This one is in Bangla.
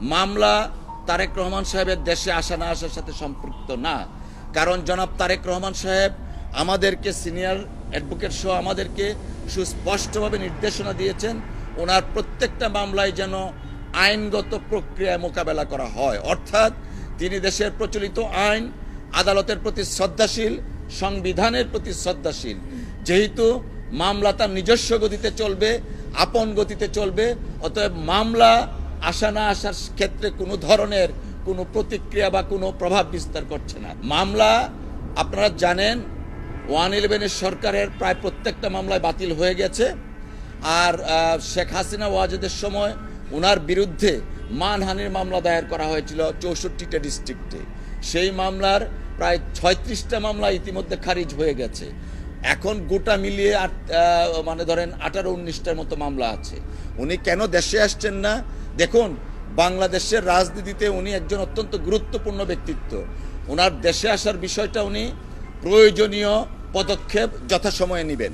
মামলা তারেক রহমান সাহেবের দেশে আসা না আসার সাথে সম্পৃক্ত না। কারণ জনাব তারেক রহমান সাহেব আমাদেরকে সিনিয়র অ্যাডভোকেট সহ আমাদেরকে সুস্পষ্টভাবে নির্দেশনা দিয়েছেন, ওনার প্রত্যেকটা মামলায় যেন আইনগত প্রক্রিয়ায় মোকাবেলা করা হয়। অর্থাৎ তিনি দেশের প্রচলিত আইন, আদালতের প্রতি শ্রদ্ধাশীল, সংবিধানের প্রতি শ্রদ্ধাশীল। যেহেতু মামলা তার নিজস্ব গতিতে চলবে, আপন গতিতে চলবে, অতএব মামলা আসা না আসার ক্ষেত্রে কোনো ধরনের কোনো প্রতিক্রিয়া বা কোনো প্রভাব বিস্তার করছে না। মামলা, আপনারা জানেন, ওয়ান ইলেভেনের সরকারের প্রায় প্রত্যেকটা মামলায় বাতিল হয়ে গেছে। আর শেখ হাসিনা ওয়াজেদের সময় ওনার বিরুদ্ধে মানহানির মামলা দায়ের করা হয়েছিল চৌষট্টিটা ডিস্ট্রিক্টে। সেই মামলার প্রায় ছয়ত্রিশটা মামলা ইতিমধ্যে খারিজ হয়ে গেছে। এখন গোটা মিলিয়ে মানে ধরেন আঠারো উনিশটার মতো মামলা আছে। উনি কেন দেশে আসছেন না? দেখুন, বাংলাদেশের রাজনীতিতে উনি একজন অত্যন্ত গুরুত্বপূর্ণ ব্যক্তিত্ব। ওনার দেশে আসার বিষয়টা উনি প্রয়োজনীয় পদক্ষেপ যথাসময়ে নেবেন।